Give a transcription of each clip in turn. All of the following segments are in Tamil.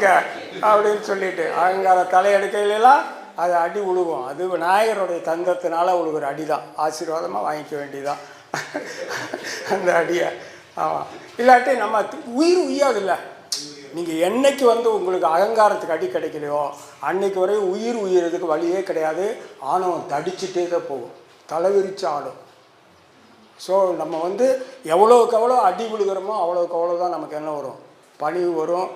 வச்சுக்க அப்படின்னு சொல்லிட்டு தலை எடுக்கையிலலாம் அது அடி உழுகும் அது விநாயகருடைய தந்தத்தினால உழுகுற அடி தான் ஆசீர்வாதமாக வாங்கிக்க வேண்டியதான் அந்த அடியை. ஆமாம் இல்லாட்டி நம்ம உயிர் உய்யாதுல்ல. நீங்கள் என்னைக்கு வந்து உங்களுக்கு அகங்காரத்துக்கு அடி கிடைக்கலையோ அன்னைக்கு வரையும் உயிர் உயிரதுக்கு வழியே கிடையாது. ஆணவம் தடிச்சுட்டே தான் போகும். தலைவிரிச்சு ஆடும். ஸோ நம்ம வந்து எவ்வளோக்கு எவ்வளோ அடி விழுகிறோமோ அவ்வளோக்கு அவ்வளோ தான் நமக்கு என்ன வரும். பணிவு வரும்.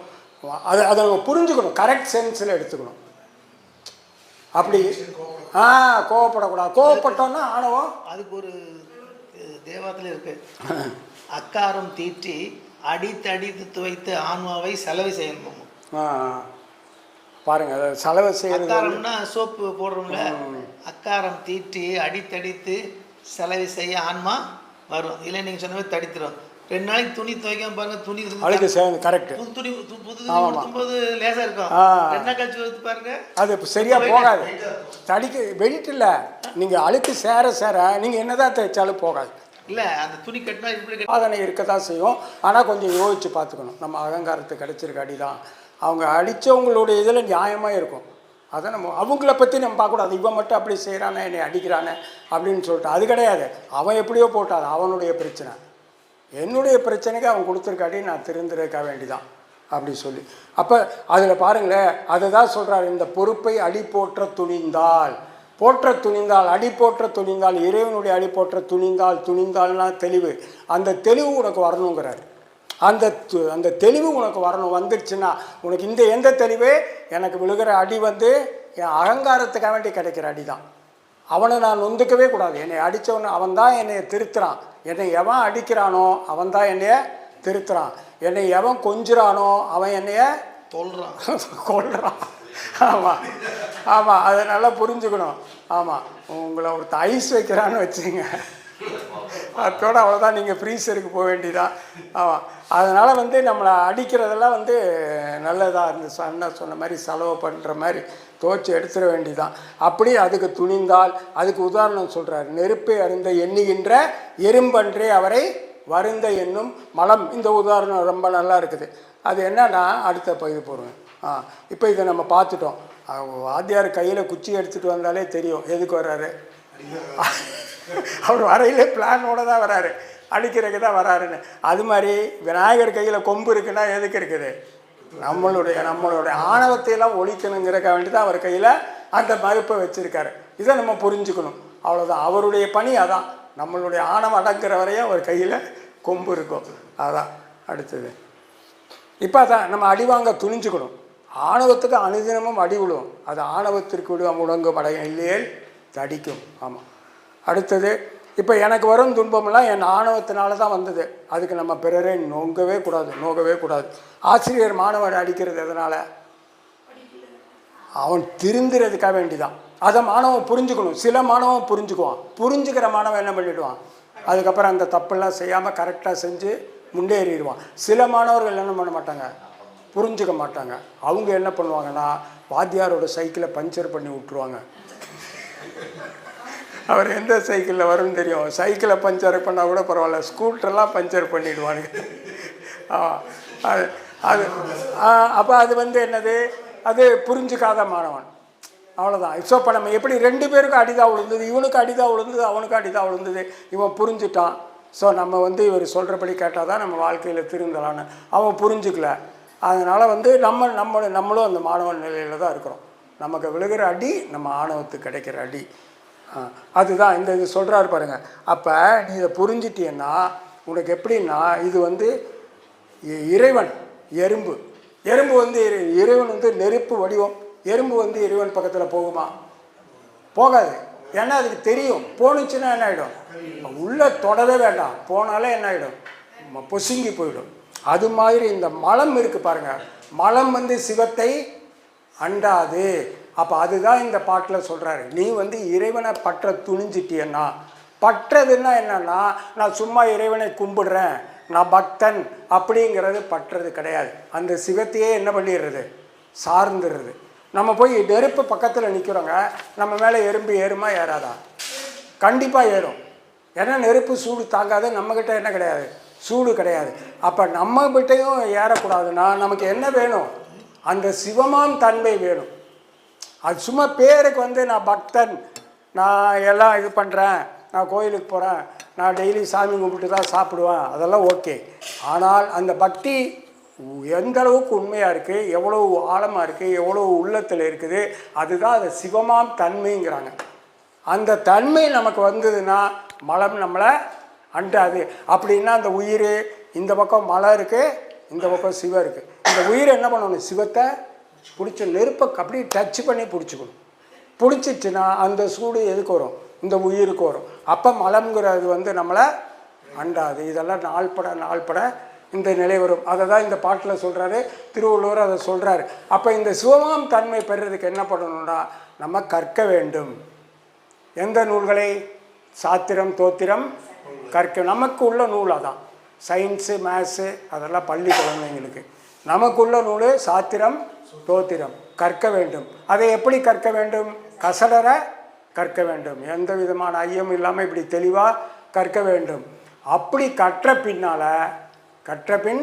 அதை அதை நம்ம புரிஞ்சுக்கணும். கரெக்ட் சென்ஸில் எடுத்துக்கணும். அப்படி ஆ கோவப்படக்கூடாது. கோவப்பட்டோன்னா ஆணவம் அதுக்கு ஒரு அஹ், தேவாரத்துல இருக்கு. அக்காரம் தீற்றி அடித்தடித்து துவைத்து ஆன்மாவை செலவு செய்யணும். ஆ பாருங்கள் அதை செலவு அக்காரம்னா சோப்பு போடுறோம்ல. அக்காரம் தீற்றி அடித்தடித்து செலவு செய்ய ஆன்மா வரும். இல்லை நீங்க சொன்ன மாதிரி தடித்துரும். ரெண்டு நாளைக்கு துணி துவைக்காம பாருங்க துணி அழுக்கு சேர்ந்து கரெக்டு புது துணி புது புது துணி ஆமாமா. உடுத்தும்போது லேசா இருக்கும். ரெண்டு நாள் கழிச்சு வந்து பாருங்க. அது இப்போ சரியாக போகாது. தடிக்க வெயிட் இல்லை. நீங்கள் அழுக்கு சேர சேர நீங்கள் என்னதான் தேய்ச்சாலும் போகாது. இல்ல அந்த துணி கட்டினா இப்படி சாதனை இருக்க தான் செய்யும். ஆனால் கொஞ்சம் யோசித்து பார்த்துக்கணும். நம்ம அகங்காரத்துக்கு கிடைச்சிருக்க அடி தான் அவங்க அடித்தவங்களுடைய இதில் நியாயமாக இருக்கும். அதை நம்ம அவங்கள பற்றி நம்ம பார்க்கக்கூடாது. இவன் மட்டும் அப்படி செய்கிறானே என்னை அடிக்கிறானே அப்படின்னு சொல்லிட்டு. அது கிடையாது. அவன் எப்படியோ போட்டாது அவனுடைய பிரச்சனை. என்னுடைய பிரச்சனைக்கு அவன் கொடுத்துருக்காட்டி நான் திருந்திருக்க வேண்டிதான் அப்படி சொல்லி. அப்போ அதில் பாருங்களேன் அதை தான் சொல்கிறார் இந்த பொறுப்பை அடி போற்ற துணிந்தால் போற்ற துணிந்தால் அடி போற்ற துணிந்தால் இறைவனுடைய அடி போற்ற துணிந்தால் துணிந்தால்னா தெளிவு. அந்த தெளிவு உனக்கு வரணுங்கிறார். அந்த அந்த தெளிவு உனக்கு வரணும் வந்துடுச்சுன்னா உனக்கு இந்த எந்த தெளிவு? எனக்கு விழுகிற அடி வந்து என் அகங்காரத்துக்காக வேண்டி கிடைக்கிற அடி தான் அவனை நான் நொந்துக்கவே கூடாது. என்னை அடித்தவன அவன் தான் என்னை திருத்துறான். என்னை எவன் அடிக்கிறானோ அவன் தான் என்னைய திருத்துறான். என்னை எவன் கொஞ்சுறானோ அவன் என்னைய தொல்றான். கொள்றான் ஆமாம் ஆமாம் அதை நல்லா புரிஞ்சுக்கணும். ஆமாம் உங்களை ஒருத்த ஐஸ் வைக்கிறான்னு வச்சுங்க. அதோட அவ்வளோதான் நீங்கள் ஃப்ரீசருக்கு போக வேண்டியதான் ஆமாம் அதனால் வந்து நம்மளை அடிக்கிறதெல்லாம் வந்து நல்லதாக இருந்து அண்ணா சொன்ன மாதிரி செலவு பண்ணுற மாதிரி. துவச்சி எடுத்துட வேண்டிதான் அப்படி அதுக்கு துணிந்தால் அதுக்கு உதாரணம் சொல்கிறார் நெருப்பை அருந்த எண்ணுகின்ற எறும்பன்றே அவரை வருந்த என்னும் மலம். இந்த உதாரணம் ரொம்ப நல்லா இருக்குது. அது என்னன்னா அடுத்த பகுதி போடுவேன் ஆ இப்போ இதை நம்ம பார்த்துட்டோம். வாத்தியார் கையில் குச்சி எடுத்துகிட்டு வந்தாலே தெரியும். எதுக்கு வர்றாரு? அவர் வரையிலே பிளானோட தான் வராரு அடிக்கிறதுக்கு தான் வராருன்னு அது மாதிரி விநாயகர் கையில் கொம்பு இருக்குன்னா எதுக்கு இருக்குது? நம்மளுடைய நம்மளுடைய ஆணவத்தையெல்லாம் ஒழிக்கணுங்கிறக்க வேண்டி தான் அவர் கையில் அந்த மறுப்பை வச்சுருக்காரு. இதை நம்ம புரிஞ்சுக்கணும். அவ்வளோதான் அவருடைய பணி அதான். நம்மளுடைய ஆணவம் அடங்குற வரையும் அவர் கையில் கொம்பு இருக்கும். அதான். அடுத்தது. இப்போ அதான் நம்ம அடி வாங்க துணிஞ்சுக்கணும். ஆணவத்துக்கு அனுதினமும் அடி விழுவோம். அது ஆணவத்திற்கு விடுவோம் முடங்கும் அடையும் இல்லையே தடிக்கும். ஆமாம் அடுத்தது இப்போ எனக்கு வரும் துன்பமெல்லாம் என் ஆணவத்தினால தான் வந்தது. அதுக்கு நம்ம பிறரே நோங்கவே கூடாது நோகவே கூடாது. ஆசிரியர் மாணவன் அடிக்கிறது எதனால்? அவன் திருந்துறதுக்காக வேண்டிதான். அதை மாணவன் புரிஞ்சுக்கணும். சில மாணவன் புரிஞ்சுக்குவான். புரிஞ்சுக்கிற மாணவன் என்ன பண்ணிவிடுவான் அதுக்கப்புறம் அந்த தப்பெல்லாம் செய்யாமல் கரெக்டாக செஞ்சு முன்னேறிடுவான். சில மாணவர்கள் என்ன பண்ண மாட்டாங்க? புரிஞ்சுக்க மாட்டாங்க. அவங்க என்ன பண்ணுவாங்கன்னா வாத்தியாரோட சைக்கிளை பஞ்சர் பண்ணி விட்ருவாங்க அவர் எந்த சைக்கிளில் வரும்னு தெரியும். சைக்கிளை பஞ்சர் பண்ணால் கூட பரவாயில்ல. ஸ்கூட்டர்லாம் பஞ்சர் பண்ணிவிடுவானுங்க அது அது அப்போ அது வந்து என்னது? அது புரிஞ்சுக்காத மாணவன். அவ்வளோதான் ஸோ இப்போ நம்ம எப்படி ரெண்டு பேருக்கும் அடிதான் விழுந்தது? இவனுக்கு அடிதான் விழுந்தது அவனுக்கு அடிதான் விழுந்தது. இவன் புரிஞ்சுட்டான். ஸோ நம்ம வந்து இவர் சொல்கிறபடி கேட்டால் தான் நம்ம வாழ்க்கையில் திருந்தலான்னு அவன் புரிஞ்சுக்கல. அதனால் வந்து நம்ம நம்ம நம்மளும் அந்த மாணவன் நிலையில் தான் இருக்கிறோம். நமக்கு விழுகிற அடி நம்ம ஆணவத்துக்கு கிடைக்கிற அடி. அதுதான் இந்த இது சொல்கிறாரு பாருங்கள் அப்போ நீ இதை புரிஞ்சிட்டீங்கன்னா உனக்கு எப்படின்னா இது வந்து இ- இறைவன் எறும்பு. எறும்பு வந்து இறை- இறைவன் வந்து நெருப்பு வடிவம். எறும்பு வந்து இறைவன் பக்கத்தில் போகுமா? போகாது. ஏன்னா அதுக்கு தெரியும். போணுச்சுன்னா என்ன ஆகிடும் உள்ளே தொடவே வேண்டாம். போனாலே என்ன ஆகிடும் பொசுங்கி போயிடும். அது மாதிரி இந்த மலம் இருக்குது பாருங்க. மலம் வந்து சிவத்தை அண்டாது. அப்போ அதுதான் இந்த பாட்டில் சொல்கிறாரு நீ வந்து இறைவனை பற்ற துணிஞ்சிட்டியன்னா பற்றதுன்னா என்னன்னா நான் சும்மா இறைவனை கும்பிடுறேன் நான் பக்தன் அப்படிங்கிறது பற்றது கிடையாது. அந்த சிவத்தையே என்ன பண்ணிடுறது? சார்ந்துடுறது. நம்ம போய் நெருப்பு பக்கத்தில் நிற்கிறோங்க நம்ம மேலே எறும்பு ஏறுமா ஏறாதா? கண்டிப்பாக ஏறும். ஏன்னா நெருப்பு சூடு தாங்காது நம்மக்கிட்ட என்ன கிடையாது? சூடு கிடையாது. அப்போ நம்மக்கிட்டையும் ஏறக்கூடாதுன்னா நமக்கு என்ன வேணும்? அந்த சிவமாம் தன்மை வேணும். அது சும்மா பேருக்கு வந்து நான் பக்தன் நான் எல்லாம் இது பண்ணுறேன் நான் கோயிலுக்கு போகிறேன் நான் டெய்லி சாமி கும்பிட்டு தான் சாப்பிடுவேன். அதெல்லாம் ஓகே. ஆனால் அந்த பக்தி எந்த அளவுக்கு உண்மையாக இருக்குது எவ்வளோ ஆழமாக இருக்குது எவ்வளோ உள்ளத்தில் இருக்குது அதுதான் அது சிவமாம் தன்மைங்கிறாங்க. அந்த தன்மை நமக்கு வந்ததுன்னா மலம் நம்மளை அண்டாது. அப்படின்னா அந்த உயிர் இந்த பக்கம் மலை இருக்குது இந்த பக்கம் சிவம் இருக்குது இந்த உயிர் என்ன பண்ணணும்? சிவத்தை பிடிச்ச நெருப்பை அப்படியே டச் பண்ணி பிடிச்சிக்கணும். பிடிச்சிச்சுன்னா அந்த சூடு எதுக்கு வரும்? இந்த உயிருக்கு வரும். அப்போ மலம்ங்கிறது வந்து நம்மளை அண்டாது. இதெல்லாம் நாள்பட நாள்பட இந்த நிலை வரும். அதை தான் இந்த பாட்டில் சொல்கிறாரு திருவள்ளுவர் அதை சொல்கிறாரு அப்போ இந்த சிவமாம் தன்மை பெறுறதுக்கு என்ன பண்ணணும்னா நம்ம கற்க வேண்டும். எந்த நூல்களை? சாத்திரம் தோத்திரம் கற்க. நமக்கு உள்ள நூல் அதான். சயின்ஸு மேத்ஸு அதெல்லாம் பள்ளி குழந்தைங்களுக்கு. நமக்குள்ள நூல் சாத்திரம் தோத்திரம். கற்க வேண்டும். அதை எப்படி கற்க வேண்டும்? கசடர கற்க வேண்டும். எந்த விதமான ஐயம் இல்லாமல் இப்படி தெளிவாக கற்க வேண்டும். அப்படி கற்ற பின்னால் கற்ற பின்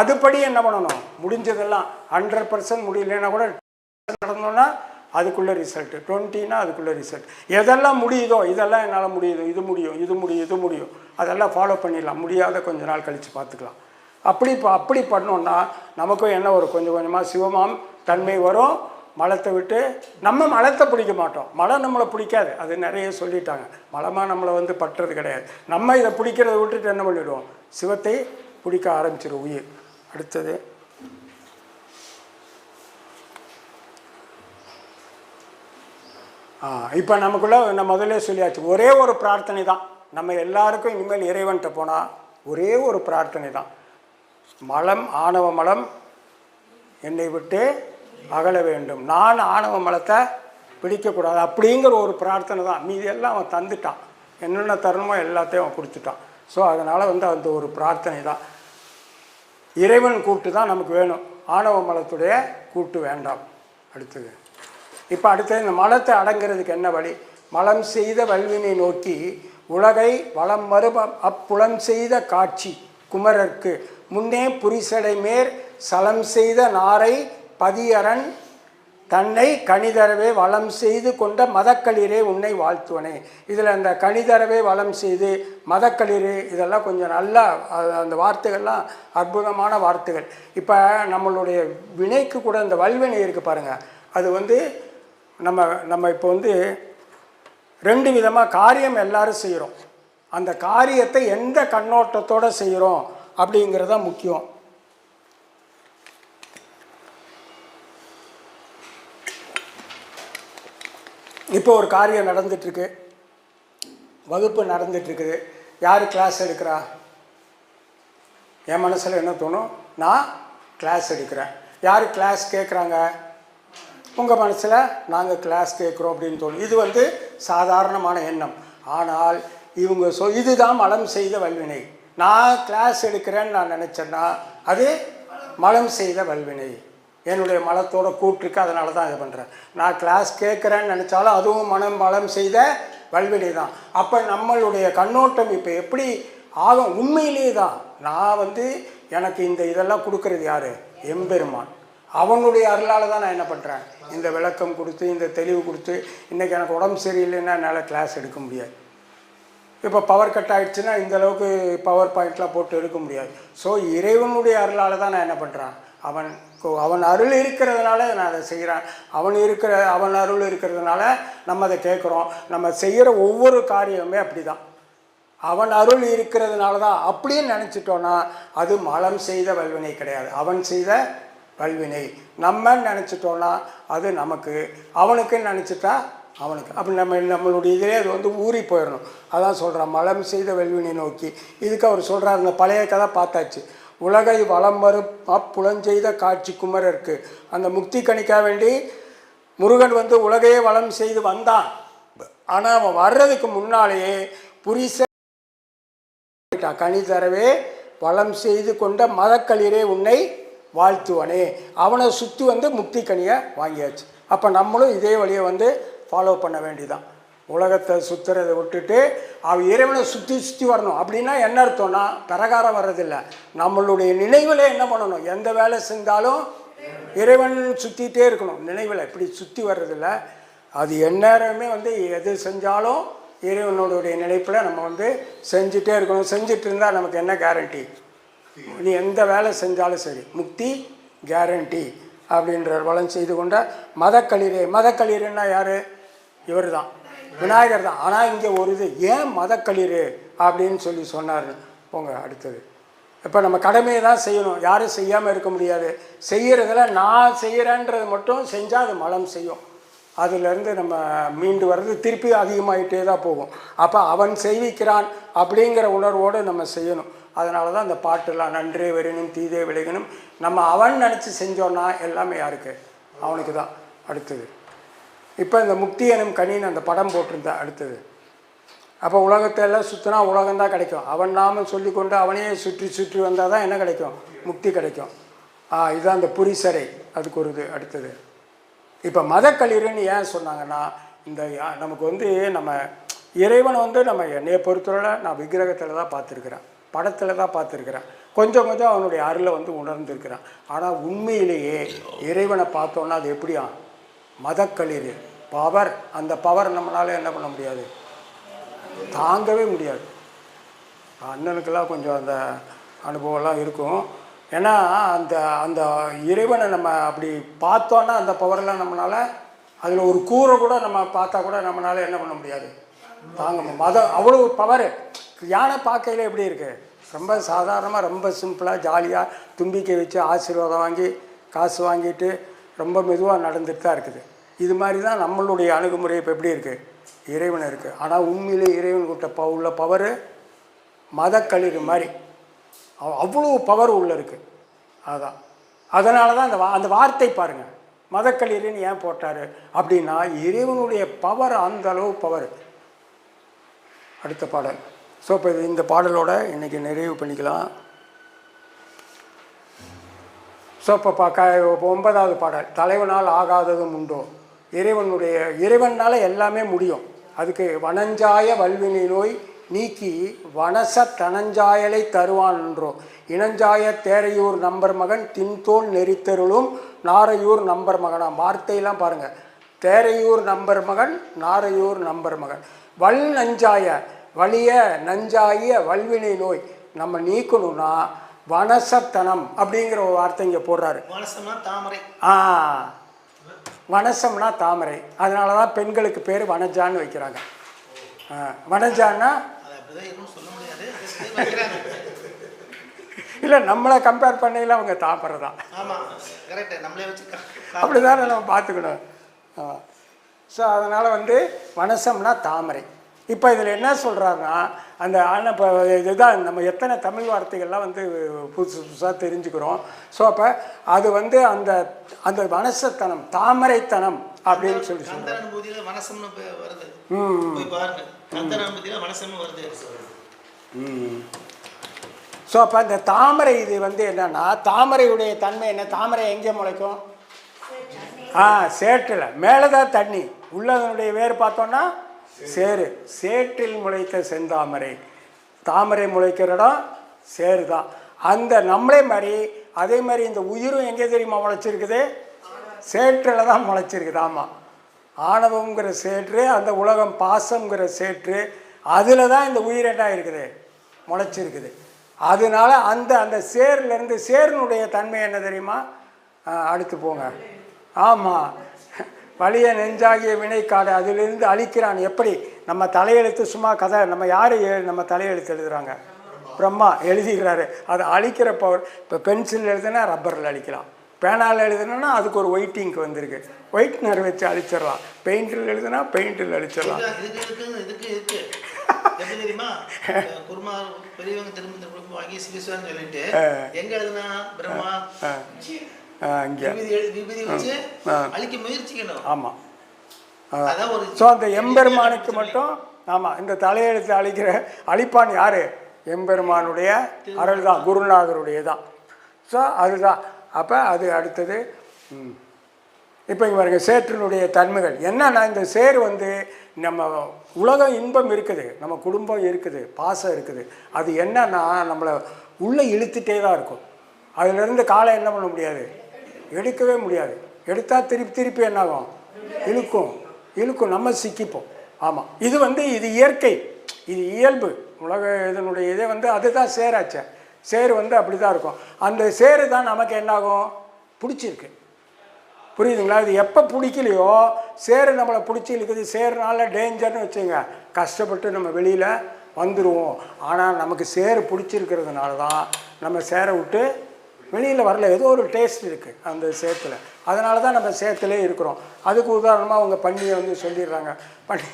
அதுபடி என்ன பண்ணணும்? முடிஞ்சதெல்லாம் ஹண்ட்ரட் பர்சன்ட் முடியலன்னா கூட நடந்தோன்னா அதுக்குள்ளே ரிசல்ட்டு டுவெண்ட்டினா அதுக்குள்ளே ரிசல்ட் எதெல்லாம் முடியுதோ இதெல்லாம் என்னால் முடியுது. இது முடியும் இது முடியும் இது முடியும். அதெல்லாம் ஃபாலோ பண்ணிடலாம். முடியாத கொஞ்ச நாள் கழித்து பார்த்துக்கலாம். அப்படி இப்போ அப்படி பண்ணோன்னா நமக்கும் என்ன வரும்? கொஞ்சம் கொஞ்சமாக சிவமாம் தன்மை வரும். மலத்தை விட்டு நம்ம மலத்தை பிடிக்க மாட்டோம். மலை நம்மளை பிடிக்காது. அது நிறைய சொல்லிட்டாங்க. மலமாக நம்மளை வந்து பட்டுறது கிடையாது. நம்ம இதை பிடிக்கிறத விட்டுட்டு என்ன பண்ணிடுவோம்? சிவத்தை பிடிக்க ஆரம்பிச்சிடும் உயிர். அடுத்தது. ஆ இப்போ நமக்குள்ள நான் முதல்ல சொல்லியாச்சு. ஒரே ஒரு பிரார்த்தனை தான் நம்ம எல்லாருக்கும் இனிமேல் இறைவன்கிட்ட போனால் ஒரே ஒரு பிரார்த்தனை தான் மலம் ஆணவ மலம் என்னை விட்டு அகல வேண்டும். நான் ஆணவ மலத்தை பிடிக்கக்கூடாது அப்படிங்கிற ஒரு பிரார்த்தனை தான். மீதி எல்லாம் அவன் தந்துட்டான். என்னென்ன தருணமோ எல்லாத்தையும் அவன் கொடுத்துட்டான். ஸோ அதனால் வந்து அந்த ஒரு பிரார்த்தனை தான். இறைவன் கூட்டு தான் நமக்கு வேணும். ஆணவ மலத்துடைய கூட்டு வேண்டாம். அடுத்தது. இப்போ அடுத்தது இந்த மலத்தை அடங்கிறதுக்கு என்ன வழி? மலம் செய்த வல்வினை நோக்கி உலகை வளம் மறுப அப்புலம் செய்த காட்சி குமரர்க்கு. முன்னே புரிசடை மேற் சலம் செய்த நாரை பதியரன் தன்னை கணிதரவே வளம் செய்து கொண்ட மதக்களிரே உன்னை வாழ்த்துவனே. இதில் அந்த கணிதரவே வளம் செய்து மதக்களிரே இதெல்லாம் கொஞ்சம் நல்லா அது- அந்த வார்த்தைகள்லாம் அற்புதமான வார்த்தைகள். இப்போ நம்மளுடைய வினைக்கு கூட இந்த வல்வினை இருக்குது பாருங்கள் அது வந்து நம்ம நம்ம இப்போ வந்து ரெண்டு விதமாக காரியம் எல்லாரும் செய்கிறோம் அந்த காரியத்தை எந்த கண்ணோட்டத்தோடு செய்கிறோம் அப்படிங்கிறது தான் முக்கியம். இப்போ ஒரு காரியம் நடந்துட்டுருக்கு. வகுப்பு நடந்துட்டுருக்குது. யார் கிளாஸ் எடுக்கிறா? என் மனசில் என்ன தோணும்? நான் கிளாஸ் எடுக்கிறேன். யார் கிளாஸ் கேட்குறாங்க உங்கள் மனசில் நாங்கள் கிளாஸ் கேட்குறோம் அப்படின்னு தோணும். இது வந்து சாதாரணமான எண்ணம். ஆனால் இவங்க சொ இதுதான் மலம் செய்த வல்வினை. நான் கிளாஸ் எடுக்கிறேன்னு நான் நினச்சேன்னா அது மலம் செய்த வல்வினை. என்னுடைய மலத்தோட கூட்டிருக்கு அதனால தான் இது பண்ணுறேன் நான் கிளாஸ் கேட்குறேன்னு நினச்சாலும் அதுவும் மனம் மலம் செய்த வல்வினை தான். அப்போ நம்மளுடைய கண்ணோட்டம் இப்போ எப்படி ஆகும்? உண்மையிலே தான் நான் வந்து எனக்கு இந்த இதெல்லாம் கொடுக்கறது யார்? எம்பெருமான். அவனுடைய அருளால் தான் நான் என்ன பண்ணுறேன் இந்த விளக்கம் கொடுத்து இந்த தெளிவு கொடுத்து இன்றைக்கி எனக்கு உடம்பு சரியில்லைன்னா என்னால் கிளாஸ் எடுக்க முடியாது. இப்போ பவர் கட் ஆகிடுச்சுன்னா இந்தளவுக்கு பவர் பாயிண்ட்லாம் போட்டு எடுக்க முடியாது. ஸோ இறைவனுடைய அருளால் தான் நான் என்ன பண்ணுறேன் அவன் அவன் அருள் இருக்கிறதுனால நான் அதை செய்கிறேன் அவன் இருக்கிற அவன் அருள் இருக்கிறதுனால நம்ம அதை கேட்குறோம். நம்ம செய்கிற ஒவ்வொரு காரியமே அப்படி தான் அவன் அருள் இருக்கிறதுனால தான் அப்படின்னு நினச்சிட்டோன்னா அது மலம் செய்த வல்வினை கிடையாது. அவன் செய்த வல்வினை. நம்ம நினச்சிட்டோன்னா அது நமக்கு. அவனுக்குன்னு நினச்சிட்டா அவனுக்கு. அப்படி நம்ம நம்மளுடைய இதிலே அது வந்து ஊறி போயிடணும். அதான் சொல்கிறான் மலம் செய்த வெல்வினை நோக்கி. இதுக்கு அவர் சொல்கிறார் இந்த பழைய கதை பார்த்தாச்சு. உலகை வளம் வரும் அப்புலஞ்செய்த காட்சி குமரருக்கு. அந்த முக்தி கணிக்க வேண்டி முருகன் வந்து உலகையே வளம் செய்து வந்தான். ஆனால் அவன் வர்றதுக்கு முன்னாலேயே புரிச கனி தரவே வளம் செய்து கொண்ட மதக்களிரே உன்னை வாழ்த்துவனே. அவனை சுற்றி வந்து முக்தி கனியை வாங்கியாச்சு. அப்போ நம்மளும் இதே வழியை வந்து ஃபாலோ பண்ண வேண்டிதான் உலகத்தை சுற்றுறதை விட்டுட்டு அவள் இறைவனை சுற்றி சுற்றி வரணும். அப்படின்னா என்ன அர்த்தம்னா பிரகாரம் வர்றதில்லை. நம்மளுடைய நினைவில் என்ன பண்ணணும்? எந்த வேலை செஞ்சாலும் இறைவன் சுற்றிட்டே இருக்கணும். நினைவில் இப்படி சுற்றி வர்றதில்ல. அது எந்நேரமே வந்து எது செஞ்சாலும் இறைவனுடைய நினைப்பில் நம்ம வந்து செஞ்சுட்டே இருக்கணும். செஞ்சுட்டு இருந்தால் நமக்கு என்ன கேரண்டி நீ எந்த வேலை செஞ்சாலும் சரி. முக்தி கேரண்டி அப்படின்ற வளம் செய்து கொண்ட மதக்களிரே மதக்களிருன்னா யார்? இவர் தான் விநாயகர் தான். ஆனால் இங்கே ஒரு இது ஏன் மதக்களிரு அப்படின்னு சொல்லி சொன்னார். போங்க அடுத்தது. இப்போ நம்ம கடமையை தான் செய்யணும். யாரும் செய்யாமல் இருக்க முடியாது. செய்கிறதுல நான் செய்கிறேன்றது மட்டும் செஞ்சால் அது மலம் செய்யும். அதிலிருந்து நம்ம மீண்டு வர்றது திருப்பி அதிகமாகிட்டே தான் போகும். அப்போ அவன் செய்விக்கிறான் அப்படிங்கிற உணர்வோடு நம்ம செய்யணும். அதனால தான் இந்த பாட்டுலாம் நன்றே வெறினும் தீதே விளைகணும் நம்ம அவன் நினச்சி செஞ்சோன்னா எல்லாமே யாருக்கு? அவனுக்கு தான் அடுத்தது. இப்போ இந்த முக்தி எனும் கனின்னு அந்த படம் போட்டிருந்தா அடுத்தது. அப்போ உலகத்தை எல்லாம் சுற்றினா உலகம்தான் கிடைக்கும். அவன் நாம சொல்லிக்கொண்டு அவனையே சுற்றி சுற்றி வந்தால் தான் என்ன கிடைக்கும்? முக்தி கிடைக்கும். ஆ இதுதான் அந்த புரிசரை அதுக்கு ஒரு இது அடுத்தது. இப்போ மதக்களிருன்னு ஏன் சொன்னாங்கன்னா இந்த யா- நமக்கு வந்து நம்ம இறைவனை வந்து நம்ம என்னைய பொறுத்தவரை நான் விக்கிரகத்தில் தான் பார்த்துருக்குறேன். படத்தில் தான் பார்த்துருக்குறேன். கொஞ்சம் கொஞ்சம் அவனுடைய அருளை வந்து உணர்ந்திருக்கிறான். ஆனால் உண்மையிலேயே இறைவனை பார்த்தோன்னா அது எப்படியா? மதக்களிர் பவர் அந்த பவர் நம்மளால் என்ன பண்ண முடியாது? தாங்கவே முடியாது. அண்ணனுக்கெல்லாம் கொஞ்சம் அந்த அனுபவம்லாம் இருக்கும். ஏன்னா அந்த அந்த இறைவனை நம்ம அப்படி பார்த்தோன்னா அந்த பவர்லாம் நம்மளால் அதில் ஒரு கூரை கூட நம்ம பார்த்தா கூட நம்மளால் என்ன பண்ண முடியாது? தாங்க மதம் அவ்வளோ பவர். யானை பார்க்கையில் எப்படி இருக்குது ரொம்ப சாதாரணமாக ரொம்ப சிம்பிளாக ஜாலியாக தும்பிக்கை வச்சு ஆசீர்வாதம் வாங்கி காசு வாங்கிட்டு ரொம்ப மெதுவாக நடந்துட்டு தான் இருக்குது. இது மாதிரி தான் நம்மளுடைய அணுகுமுறை இப்போ எப்படி இருக்குது இறைவன் இருக்குது ஆனால் உண்மையிலே இறைவன் கிட்ட ப உள்ள பவரு மதக்கழிவு மாதிரி. அவ்- அவ்வளோ பவர் உள்ள இருக்குது அதுதான் அதனால தான் அந்த வா அந்த வார்த்தை பாருங்கள் மதக்களிர்னு ஏன் போட்டார்? அப்படின்னா இறைவனுடைய பவர் அந்த அளவு பவர் அடுத்த பாடல். ஸோ இப்போ இந்த பாடலோட இன்றைக்கி நிறைவு பண்ணிக்கலாம். ஸோ இப்போ பா க ஒன்பதாவது பாடல் தலைவனால் ஆகாததும் உண்டோ? இறைவனுடைய இறைவனால் எல்லாமே முடியும். அதுக்கு வனஞ்சாய வல்வினை நோய் நீக்கி வனச தனஞ்சாயலை தருவான் என்றோ. இனஞ்சாய தேரையூர் நம்பர் மகன் தின்தோல் நெறித்தருளும் நாரையூர் நம்பர் மகனாம் வார்த்தையெல்லாம் பாருங்கள் தேரையூர் நம்பர் மகன் நாரையூர் நம்பர் மகன். வல் நஞ்சாய வலிய நஞ்சாய வல்வினை நோய் நம்ம நீக்கணும்னா வனசத்தனம் அப்படிங்கிற ஒரு வார்த்தை இங்கே போடுறாரு. தாமரை. ஆ வனசம்னா தாமரை. அதனால தான் பெண்களுக்கு பேர் வனஜான்னு வைக்கிறாங்க. வனஜான்னா இல்லை நம்மளை கம்பேர் பண்ணையில் அவங்க தாமரை தான் அப்படி தானே நம்ம பார்த்துக்கணும். ஸோ அதனால் வந்து வனசம்னா தாமரை. இப்போ இதில் என்ன சொல்கிறாருன்னா அந்த ஆனால் இப்போ இதுதான் நம்ம எத்தனை தமிழ் வார்த்தைகள்லாம் வந்து புதுசு புதுசாக தெரிஞ்சுக்கிறோம். ஸோ அப்போ அது வந்து அந்த அந்த வனசத்தனம் தாமரைத்தனம் அப்படின்னு சொல்லி வருது. ஸோ அப்போ அந்த தாமரை இது வந்து என்னன்னா தாமரையுடைய தன்மை என்ன? தாமரை எங்கே முளைக்கும்? ஆ சேற்றில். மேலே தான் தண்ணி. உள்ளதனுடைய வேர் பார்த்தோன்னா சேரு சேற்றில் முளைத்த செந்தாமரை. தாமரை முளைக்கிற இடம் சேரு தான் அந்த நம்மளே மாதிரி அதே மாதிரி இந்த உயிரும் எங்கே தெரியுமா முளைச்சிருக்குது? சேற்றில் தான் முளைச்சிருக்குது ஆமாம் ஆணவங்கிற சேற்று அந்த உலகம் பாசங்கிற சேற்று அதில் தான் இந்த உயிர் என்ன இருக்குது முளைச்சிருக்குது. அதனால அந்த அந்த சேர்லேருந்து சேர்னுடைய தன்மை என்ன தெரியுமா? அடுத்து போங்க. ஆமாம் வலிய நெஞ்சாகிய வினைக்காடு அதிலிருந்து அழிக்கிறான். எப்படி? நம்ம தலையெழுத்து சும்மா கதை நம்ம யார் நம்ம தலையெழுத்து எழுதுறாங்க? பிரம்மா எழுதிக்கிறாரு. அதை அழிக்கிற பவர் இப்போ பென்சில் எழுதுனா ரப்பரில் அழிக்கலாம். பேனால் எழுதுனா அதுக்கு ஒரு ஒயிட்டிங்க்கு வந்திருக்கு. ஒயிட்னர் வச்சு அழிச்சிடலாம். பெயிண்டில் எழுதுனா பெயிண்டில் அழிச்சிடலாம். எப்படி தெரியுமா? குருமா பெரியவங்க திரும்ப திரும்ப வாங்கி சிகிச்சைன்னு சொல்லிட்டு எங்க எழுதுனா? பிரம்மா. இங்கே. ஆமாம் ஸோ அந்த எம்பெருமானுக்கு மட்டும் ஆமாம் இந்த தலையெழுத்து அழிக்கிற அழிப்பான் யார்? எம்பெருமானுடைய அருள் தான் குருநாதருடைய தான் ஸோ அதுதான். அப்போ அது அடுத்தது. இப்போ இங்கே பாருங்க சேற்றினுடைய தன்மைகள். என்னன்னா இந்த சேர் வந்து நம்ம உலகம் இன்பம் இருக்குது நம்ம குடும்பம் இருக்குது பாசம் இருக்குது. அது என்னன்னா நம்மளை உள்ளே இழுத்துட்டே தான் இருக்கும் அதுலேருந்து காலை என்ன பண்ண முடியாது? எடுக்கவே முடியாது. எடுத்தால் திருப்பி திருப்பி என்னாகும்? இழுக்கும். இழுக்கும். நம்ம சிக்கிப்போம். ஆமாம் இது வந்து இது இயற்கை. இது இயல்பு. உலக இதனுடைய இதே வந்து அதுதான் சேராச்சே சேரு வந்து அப்படி தான் இருக்கும். அந்த சேரு தான் நமக்கு என்னாகும்? பிடிச்சிருக்கு. புரியுதுங்களா? இது எப்போ பிடிக்கலையோ சேரு நம்மளை பிடிச்சி இழுக்குது. சேருனால டேஞ்சர்னு வச்சுங்க கஷ்டப்பட்டு நம்ம வெளியில் வந்துடுவோம் ஆனால் நமக்கு சேரு பிடிச்சிருக்கிறதுனால தான் நம்ம சேரை விட்டு வெளியில் வரல. ஏதோ ஒரு டேஸ்ட் இருக்குது அந்த சேத்துல. அதனால தான் நம்ம சேத்துலே இருக்கிறோம். அதுக்கு உதாரணமாக அவங்க பன்னியை வந்து சொல்லிடுறாங்க. பன்னி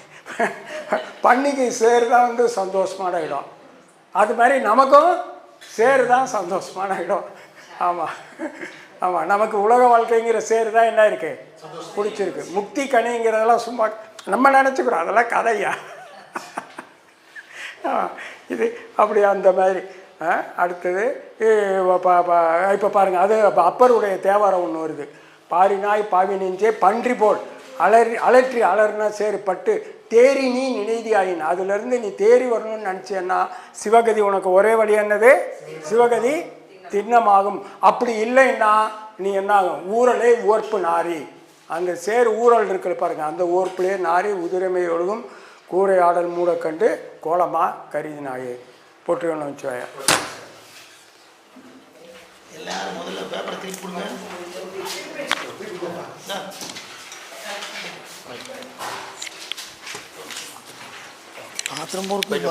பன்னிக்கு சேரு தான் வந்து சந்தோஷமான இடம். அது மாதிரி நமக்கும் சேரு தான் சந்தோஷமான இடம். ஆமாம் ஆமாம் நமக்கு உலக வாழ்க்கைங்கிற சேரு தான் என்ன இருக்குது பிடிச்சிருக்கு. முக்தி கனிங்கிறதெல்லாம் சும்மா நம்ம நினச்சிக்கிறோம். அதெல்லாம் கதையா? இது அப்படி அந்த மாதிரி. அடுத்தது இப்போ பாருங்கள் அது அப்பருடைய தேவாரம் ஒன்று வருது. பாரினாய் பாவி நெஞ்சே பன்றி போல். அலறி அலற்றி அலர்னா சேரு பட்டு தேறி நீ நினைதியாயின். அதுலேருந்து நீ தேறி வரணும்னு நினச்சேன்னா சிவகதி உனக்கு ஒரே வழி என்னது? சிவகதி திண்ணமாகும். அப்படி இல்லைன்னா நீ என்ன ஆகும் ஊரலே ஓர்ப்பு நாரி. அந்த சேர் ஊரல் இருக்கிற பாருங்க அந்த ஓர்ப்பிலே நாரி உதிரமை ஒழுகும். கூரை ஆடல் மூட கண்டு கோலமாக கருதினாயே போட்டுக்கணும் வச்சுவாயா எல்லாரும் முதல்ல பேப்பரை திருப்பி கொடுங்க பாத்திரம் போட்டு போயிட்டு